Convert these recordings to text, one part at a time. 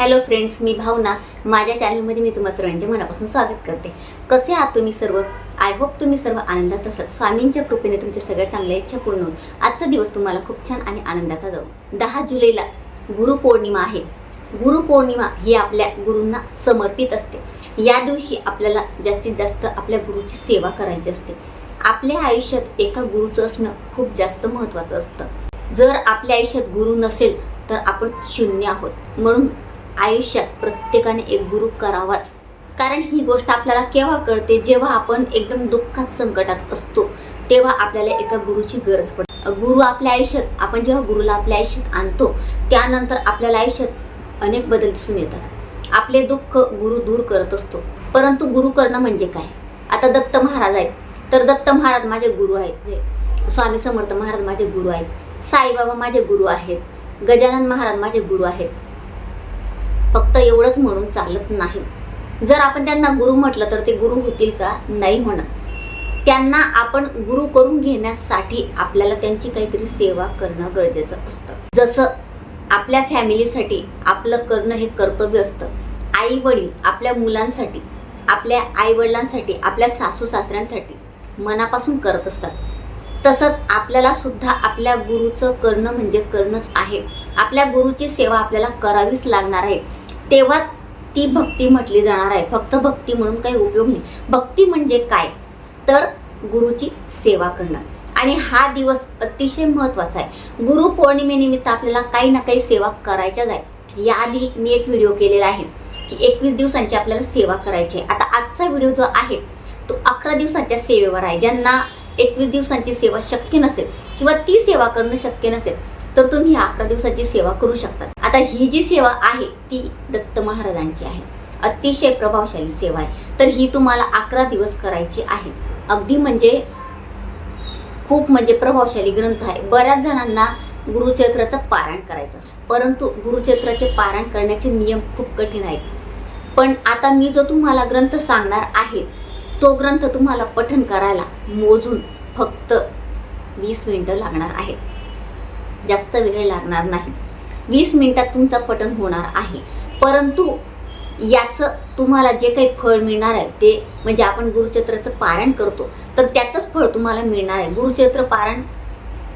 Hello friends मी भावना. माझ्या चॅनलमध्ये मी तुम्हा सर्वांचे मनापासून स्वागत करते. कसे आहात तुम्ही सर्व? आय होप तुम्ही सर्व आनंदात असाल. स्वामींच्या कृपेने तुमच्या सगळ्या चांगल्या इच्छा पूर्ण होऊन आजचा दिवस तुम्हाला खूप छान आणि आनंदाचा जाऊ. दहा जुलैला गुरुपौर्णिमा आहे. गुरुपौर्णिमा ही आपल्या गुरूंना समर्पित असते. या दिवशी आपल्याला जास्तीत जास्त आपल्या गुरुची सेवा करायची असते. आपल्या आयुष्यात एका गुरुचं असणं खूप जास्त महत्त्वाचं असतं. जर आपल्या आयुष्यात गुरु नसेल तर आपण शून्य आहोत. म्हणून आयुष्यात प्रत्येकाने एक गुरु करावाच. कारण ही गोष्ट आपल्याला केव्हा कळते? जेव्हा आपण एकदम दुःखात संकटात असतो तेव्हा आपल्याला एका गुरुची गरज पडते. गुरु आपल्या आयुष्यात आपण जेव्हा गुरुला आपल्या आयुष्यात आणतो त्यानंतर आपल्याला आयुष्यात अनेक बदल दिसून येतात. आपले दुःख गुरु दूर करत असतो. परंतु गुरु करणं म्हणजे काय? आता दत्त महाराज आहेत. तर दत्त महाराज माझे गुरु आहेत. स्वामी समर्थ महाराज माझे गुरु आहेत. साईबाबा माझे गुरु आहेत. गजानन महाराज माझे गुरु आहेत. फक्त एवढंच म्हणून चालत नाही. जर आपण त्यांना गुरु म्हटलं तर ते गुरु होतील का? नाही होणार त्यांना आपण गुरु करून घेण्यासाठी आपल्याला त्यांची काहीतरी सेवा करणं गरजेचं असतं. जसं आपल्या फॅमिलीसाठी आपलं करणं हे कर्तव्य असतं. आई वडील आपल्या मुलांसाठी आपल्या आई वडिलांसाठी आपल्या सासू सासऱ्यांसाठी मनापासून करत असतात. तसंच आपल्याला सुद्धा आपल्या गुरुचं करणं म्हणजे करणंच आहे. आपल्या गुरुची सेवा आपल्याला करावीच लागणार आहे. तेव्हाच ती भक्ती म्हटली जाणार आहे. फक्त भक्ती म्हणून काही उपयोग नाही. भक्ती म्हणजे काय? तर गुरुची सेवा करणं. आणि हा दिवस अतिशय महत्त्वाचा आहे. गुरु पौर्णिमेनिमित्त आपल्याला काही ना काही सेवा करायच्याच आहे. याआधी मी एक व्हिडिओ केलेला आहे की एकवीस दिवसांची आपल्याला सेवा करायची आहे. आता आजचा व्हिडिओ जो आहे तो अकरा दिवसांच्या सेवेवर आहे. ज्यांना एकवीस दिवसांची सेवा शक्य नसेल किंवा ती सेवा करणं शक्य नसेल तर तुम्ही ह्या अकरा दिवसाची सेवा करू शकता. आता ही जी सेवा आहे ती दत्त महाराजांची आहे. अतिशय प्रभावशाली सेवा आहे. तर ही तुम्हाला अकरा दिवस करायची आहे. अगदी म्हणजे खूप म्हणजे प्रभावशाली ग्रंथ आहे. बऱ्याच जणांना गुरुचरित्राचं पारायण करायचं परंतु गुरुचरित्राचे पारायण करण्याचे नियम खूप कठीण आहेत. पण आता मी जो तुम्हाला ग्रंथ सांगणार आहे तो ग्रंथ तुम्हाला पठण करायला मोजून फक्त वीस मिनिटं लागणार आहेत. जास्त वेळ लागणार नाही. वीस मिनिटात तुमचं पठण होणार आहे. परंतु याचं तुम्हाला जे काही फळ मिळणार आहे ते म्हणजे आपण गुरुचरित्राचं पारायण करतो तर त्याचंच फळ तुम्हाला मिळणार आहे. गुरुचरित्र पारायण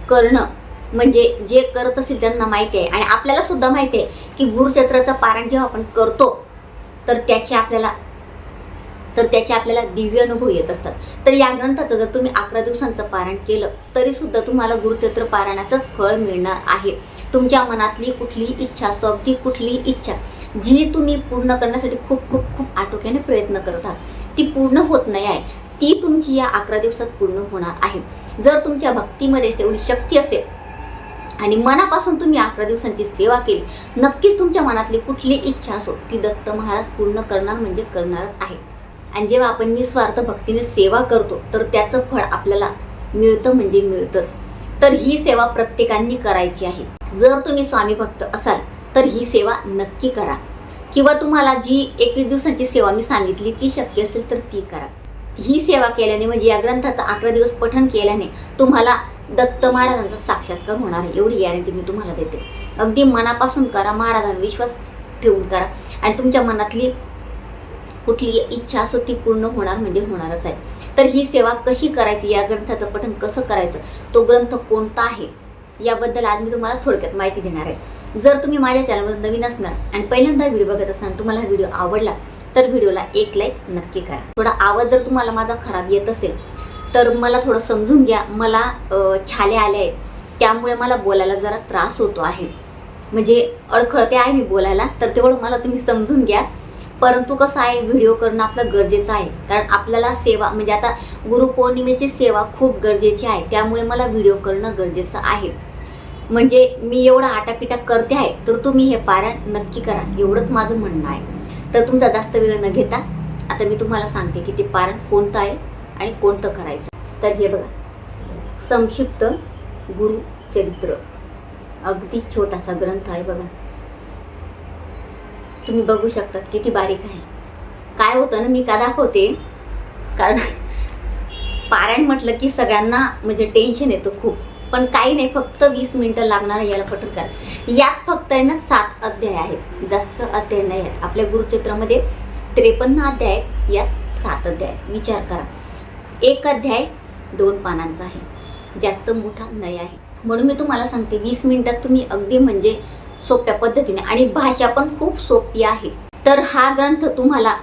करणं म्हणजे जे करत असेल त्यांना माहिती आहे. आणि आपल्याला सुद्धा माहिती आहे की गुरुचरित्राचं पारायण जेव्हा आपण करतो तर त्याचे आपल्याला तर त्याचे आपल्याला दिव्य अनुभव येत असतात. तर या ग्रंथाचं जर तुम्ही अकरा दिवसांचं पारायण केलं तरीसुद्धा तुम्हाला गुरुचरित्र पारायणाचंच फळ मिळणार आहे. तुमच्या मनातली कुठलीही इच्छा असतो अगदी कुठलीही इच्छा जी तुम्ही पूर्ण करण्यासाठी खूप खूप खूप आटोक्याने प्रयत्न करत आहात ती पूर्ण होत नाही आहे ती तुमची या अकरा दिवसात पूर्ण होणार आहे. जर तुमच्या भक्तीमध्ये तेवढी शक्ती असेल आणि मनापासून तुम्ही अकरा दिवसांची सेवा केली नक्कीच तुमच्या मनातली कुठली इच्छा असो ती दत्त महाराज पूर्ण करणार म्हणजे करणारच आहे आणि जेव्हा आपण निस्वार्थ भक्तीने सेवा करतो तर त्याचं फळ आपल्याला मिळतं म्हणजे मिळतंच. तर ही सेवा प्रत्येकांनी करायची आहे. जर तुम्ही स्वामी भक्त असाल तर ही सेवा नक्की करा. किंवा तुम्हाला जी एकवीस दिवसांची सेवा मी सांगितली ती शक्य असेल तर ती करा. ही सेवा केल्याने म्हणजे या ग्रंथाचं अकरा दिवस पठण केल्याने तुम्हाला दत्त महाराजांचा साक्षात्कार होणार आहे. एवढी गॅरंटी मी तुम्हाला देते. अगदी मनापासून करा महाराजांवर विश्वास ठेवून करा. आणि तुमच्या मनातली कुठली इच्छा असो ती पूर्ण होणार म्हणजे होणारच आहे. तर ही सेवा कशी करायची या ग्रंथाचं पठण कसं करायचं तो ग्रंथ कोणता आहे याबद्दल आज मी तुम्हाला थोडक्यात माहिती देणार आहे. जर तुम्ही माझ्या चॅनलवर नवीन असणार आणि पहिल्यांदा व्हिडिओ बघत असाल तुम्हाला हा व्हिडिओ आवडला तर व्हिडिओला एक लाईक नक्की करा. थोडा आवाज जर तुम्हाला माझा खराब येत असेल तर मला थोडं समजून घ्या. मला छाले आले आहेत. त्यामुळे मला बोलायला जरा त्रास होतो आहे. म्हणजे अडखळते आहे मी बोलायला तर तेवढं मला तुम्ही समजून घ्या. परंतु कसं आहे व्हिडिओ करणं आपलं गरजेचं आहे. कारण आपल्याला सेवा म्हणजे आता गुरुपौर्णिमेची सेवा खूप गरजेची आहे. त्यामुळे मला व्हिडिओ करणं गरजेचं आहे. म्हणजे मी एवढा आटापिटा करते आहे तर तुम्ही हे पारायण नक्की करा. एवढंच माझं म्हणणं आहे. तर तुमचा जास्त वेळ न घेता आता मी तुम्हाला सांगते की ते पारायण कोणतं आहे आणि कोणतं करायचं तर हे बघा. संक्षिप्त गुरुचरित्र. अगदी छोटासा ग्रंथ आहे बघा. तुम्ही बघू शकतात किती बारीक आहे. काय होतं ना मी का दाखवते? कारण पारायण म्हटलं की सगळ्यांना म्हणजे टेन्शन येतं खूप. पण काही नाही फक्त वीस मिनटं लागणार याला पटून करा यात फक्त आहे ना सात अध्याय आहेत. जास्त अध्याय नाही आहेत. आपल्या गुरुचित्रामध्ये त्रेपन्न अध्याय आहेत. यात सात अध्याय आहेत. विचार करा. एक अध्याय दोन पानांचा आहे. जास्त मोठा नाही आहे. म्हणून मी तुम्हाला सांगते वीस मिनटात तुम्ही अगदी म्हणजे सोप्या पद्धतीने. आणि भाषा पण खूप सोपी आहे. तर हा ग्रंथ तुम्हाला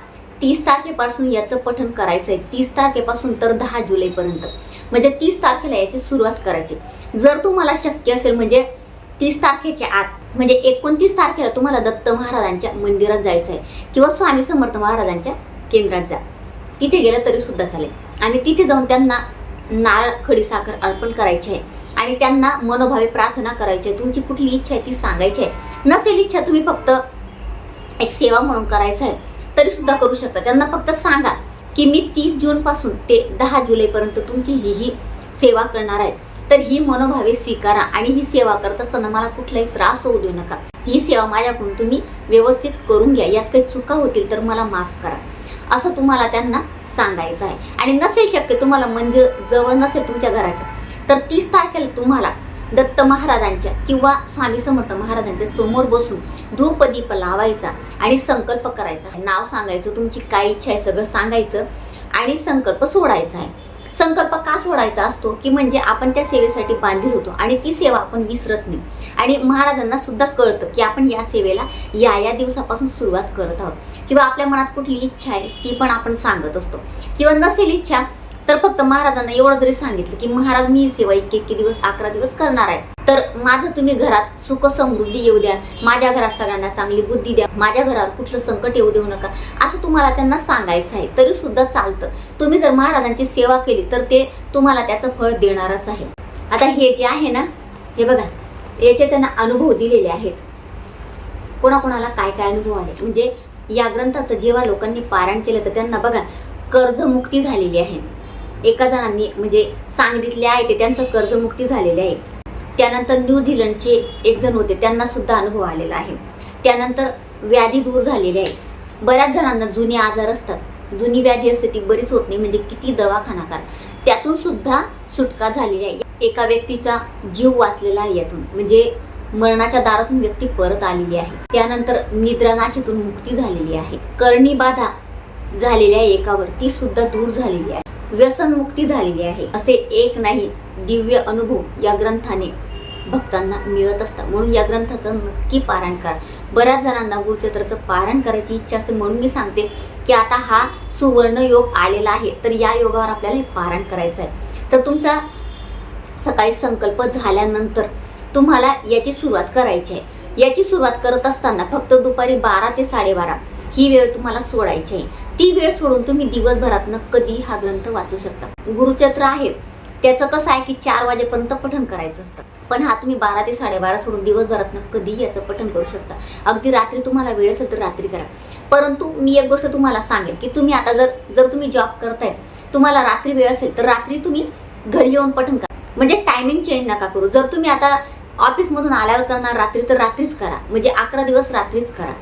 तीस तारखेपासून याचं पठण करायचं आहे तीस तारखेपासून तर दहा जुलैपर्यंत. म्हणजे तीस तारखेला याची सुरुवात करायची. जर तुम्हाला शक्य असेल म्हणजे तीस तारखेच्या आत म्हणजे एकोणतीस तारखेला तुम्हाला दत्त महाराजांच्या मंदिरात जायचं आहे किंवा स्वामी समर्थ महाराजांच्या केंद्रात जा. तिथे गेलं तरी सुद्धा चालेल. आणि तिथे जाऊन त्यांना नारळ खडीसाखर अर्पण करायची आहे. आणि त्यांना मनोभावे प्रार्थना करायची आहे. तुमची कुठली इच्छा आहे ती सांगायची आहे. नसेल इच्छा तुम्ही फक्त एक सेवा म्हणून करायचं आहे. तरी सुद्धा करू शकता. त्यांना फक्त सांगा की मी तीस जून पासून ते दहा जुलैपर्यंत तुमची ही ही सेवा करणार आहे. तर ही मनोभावे स्वीकारा आणि ही सेवा करत असताना मला कुठलाही त्रास होऊ देऊ नका. ही सेवा माझ्याकडून तुम्ही व्यवस्थित करून घ्या. यात काही चुका होतील तर मला माफ करा. असं तुम्हाला त्यांना सांगायचं आहे. आणि नसेल शक्य तुम्हाला मंदिर जवळ नसेल तुमच्या घराच्या तर तीस तारखेला तुम्हाला दत्त महाराजांच्या किंवा स्वामी समर्थ महाराजांच्या समोर बसून धूपदीप लावायचा आणि संकल्प करायचा. नाव सांगायचं तुमची काय इच्छा आहे सगळं सांगायचं आणि संकल्प सोडायचा आहे. संकल्प का सोडायचा असतो? की म्हणजे आपण त्या सेवेसाठी बांधील होतो आणि ती सेवा आपण विसरत नाही. आणि महाराजांना सुद्धा कळतं की आपण या सेवेला या या दिवसापासून सुरुवात करत आहोत. किंवा आपल्या मनात कुठली इच्छा आहे ती पण आपण सांगत असतो. किंवा नसेल इच्छा तर फक्त महाराजांना एवढं जरी सांगितलं की महाराज मी सेवा इतके इतके दिवस अकरा दिवस करणार आहे. तर माझं तुम्ही घरात सुख समृद्धी येऊ द्या. माझ्या घरात सगळ्यांना चांगली बुद्धी द्या. माझ्या घरावर कुठलं संकट येऊ देऊ नका. असं तुम्हाला त्यांना सांगायचं आहे. तरी सुद्धा चालतं. तुम्ही जर महाराजांची सेवा केली तर ते तुम्हाला त्याचं फळ देणारच आहे. आता हे जे आहे ना हे बघा याचे त्यांना अनुभव दिलेले आहेत. कोणाकोणाला काय काय अनुभव आहेत? म्हणजे या ग्रंथाचं जेव्हा लोकांनी पारायण केलं तर त्यांना बघा कर्जमुक्ती झालेली आहे. एका जणांनी म्हणजे सांगितले आहे ते त्यांचं कर्जमुक्ती झालेले आहे. त्यानंतर न्यूझीलंडचे एक जण होते त्यांना सुद्धा अनुभव आलेला आहे. त्यानंतर व्याधी दूर झालेली आहे. बऱ्याच जणांना जुने आजार असतात. जुनी व्याधी असते ती बरीच होत नाही म्हणजे किती दवाखाना कर. त्यातून सुद्धा सुटका झालेली आहे. एका व्यक्तीचा जीव वाचलेला आहे यातून. म्हणजे मरणाच्या दारातून व्यक्ती परत आलेली आहे. त्यानंतर निद्रानाशेतून मुक्ती झालेली आहे. करणी बाधा झालेली आहे एकावर ती सुद्धा दूर झालेली आहे. व्यसनमुक्ती झालेली आहे. असे एक नाही दिव्य अनुभव या ग्रंथाने भक्तांना मिळत असतात. म्हणून या ग्रंथाचं नक्की पारायण करा. बऱ्याच जणांना गुरुचत्राचं पारायण करायची इच्छा असते. म्हणून मी सांगते की आता हा सुवर्ण योग आलेला आहे. तर या योगावर आपल्याला हे पारायण करायचं आहे तर तुमचा सकाळी संकल्प झाल्यानंतर तुम्हाला याची सुरुवात करायची आहे. याची सुरुवात करत असताना फक्त दुपारी बारा ते साडेबारा ही वेळ तुम्हाला सोडायची आहे. ती वेळ सोडून तुम्ही दिवसभरातनं कधी हा ग्रंथ वाचू शकता. गुरुचत्र आहे. त्याचं कसं आहे की चार वाजेपर्यंत पठण करायचं असतं. पण हा तुम्ही बारा ते साडेबारा सोडून दिवसभरातनं कधी याचं पठण करू शकता. अगदी रात्री तुम्हाला वेळ असेल तर रात्री करा. परंतु मी एक गोष्ट तुम्हाला सांगेल की तुम्ही आता जर जर तुम्ही जॉब करताय तुम्हाला रात्री वेळ असेल तर रात्री तुम्ही घरी येऊन पठण करा. म्हणजे टायमिंग चेंज नका करू. जर तुम्ही आता ऑफिसमधून आल्यावर करणार रात्री तर रात्रीच करा. म्हणजे अकरा दिवस रात्रीच करा.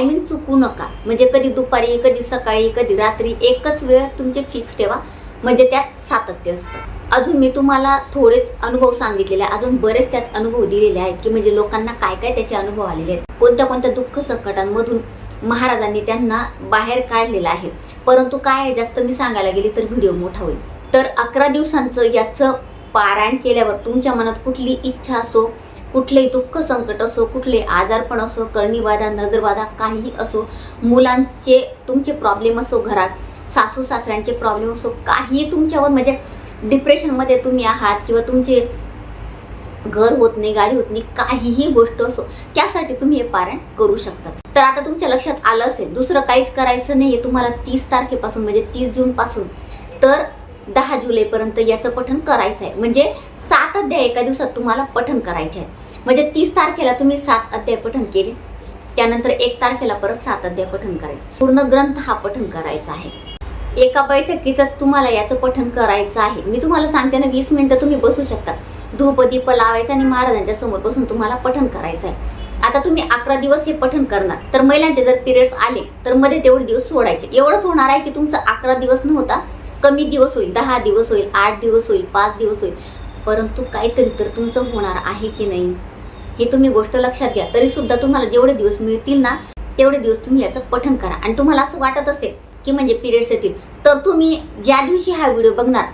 टायमिंग चुकू नका. म्हणजे कधी दुपारी कधी सकाळी कधी रात्री एकच वेळ तुमचे फिक्स ठेवा. म्हणजे त्यात सातत्य असतं. अजून मी तुम्हाला थोडेच अनुभव सांगितलेले आहे अजून बरेच त्यात अनुभव दिलेले आहेत की म्हणजे लोकांना काय काय त्याचे अनुभव आलेले आहेत. कोणत्या कोणत्या दुःख संकटांमधून महाराजांनी त्यांना बाहेर काढलेलं आहे. परंतु काय आहे, जास्त मी सांगायला गेली तर व्हिडिओ मोठा होईल. तर अकरा दिवसांचं याचं पारायण केल्यावर तुमच्या मनात कुठली इच्छा असो कुठलेही दुःख संकट असो कुठले आजारपण असो करणीबाधा नजरबाधा काहीही असो मुलांचे तुमचे प्रॉब्लेम असो घरात सासू सासऱ्यांचे प्रॉब्लेम असो काही तुमच्यावर म्हणजे डिप्रेशनमध्ये तुम्ही आहात किंवा तुमचे घर होत नाही गाडी होत नाही काहीही गोष्ट असो त्यासाठी तुम्ही हे पारायण करू शकता. तर आता तुमच्या लक्षात आलं असेल दुसरं काहीच करायचं नाही आहे तुम्हाला तीस तारखेपासून म्हणजे तीस जूनपासून तर दहा जुलैपर्यंत याचं पठण करायचं आहे. म्हणजे सात अध्याय एका दिवसात तुम्हाला पठण करायचे आहे. म्हणजे तीस तारखेला तुम्ही सात अध्याय पठण केले. त्यानंतर एक तारखेला परत सात अध्याय पठण करायचे. पूर्ण ग्रंथ हा पठण करायचा आहे. एका बैठकीतच तुम्हाला याचं पठण करायचं आहे. मी तुम्हाला सांगते ना वीस मिनिटं तुम्ही बसू शकता. धूप दीप लावायचा आणि महाराजांच्या समोर बसून तुम्हाला पठण करायचं आहे. आता तुम्ही अकरा दिवस हे पठण करणार. तर महिलांचे जर पिरियड्स आले तर मध्ये तेवढे दिवस सोडायचे. एवढंच होणार आहे की तुमचं अकरा दिवस नव्हता. कमी दिवस होईल दहा दिवस होईल आठ दिवस होईल पाच दिवस होईल. परंतु काहीतरी तर तुमचं होणार आहे की नाही? हे तुम्ही गोष्ट लक्षात घ्या. तरी सुद्धा तुम्हाला जेवढे दिवस मिळतील ना तेवढे दिवस तुम्ही याचं पठण करा. आणि तुम्हाला असं वाटत असेल की म्हणजे पिरियड्स येतील तर तुम्ही ज्या दिवशी हा व्हिडिओ बघणार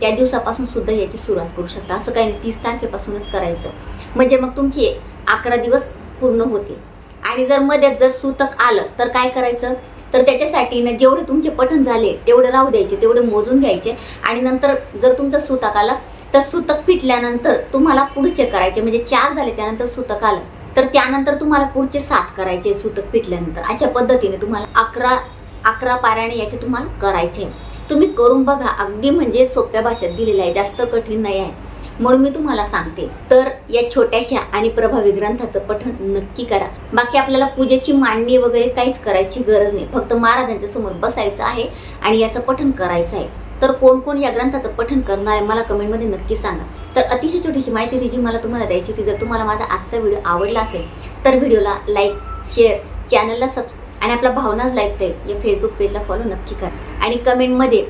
त्या दिवसापासून सुद्धा याची सुरुवात करू शकता. असं काही नाही तीस तारखेपासूनच करायचं. म्हणजे मग तुमचे अकरा दिवस पूर्ण होतील. आणि जर मध्यात जर सूतक आलं तर काय करायचं? तर त्याच्यासाठी ना जेवढे तुमचे पठण झाले तेवढे राहू द्यायचे तेवढे मोजून घ्यायचे. आणि नंतर जर तुमचं सुतक आलं तर सुतक पिटल्यानंतर तुम्हाला पुढचे करायचे. म्हणजे चार झाले त्यानंतर सुतक आलं तर त्यानंतर तुम्हाला पुढचे सात करायचे सुतक पिटल्यानंतर अशा पद्धतीने तुम्हाला अकरा अकरा पाऱ्याने याचे तुम्हाला करायचे. तुम्ही करून बघा. अगदी म्हणजे सोप्या भाषेत दिलेलं आहे. जास्त कठीण नाही आहे. म्हणून मी तुम्हाला सांगते. तर या छोट्याशा आणि प्रभावी ग्रंथाचं पठण नक्की करा. बाकी आपल्याला पूजेची मांडणी वगैरे काहीच करायची गरज नाही. फक्त महाराजांच्या समोर बसायचं आहे आणि याचं पठण करायचं आहे. तर कोण कोण या ग्रंथाचं पठण करणार आहे मला कमेंटमध्ये नक्की सांगा. तर अतिशय छोटीशी माहिती ती जी मला तुम्हाला द्यायची होती. जर तुम्हाला माझा आजचा व्हिडिओ आवडला असेल तर व्हिडिओला लाईक शेअर चॅनलला सबस्क्राईब आणि आपला भावनाच लाईफ टाईप या फेसबुक पेजला फॉलो नक्की करा. आणि कमेंटमध्ये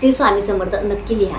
श्री स्वामी समर्थ नक्की लिहा.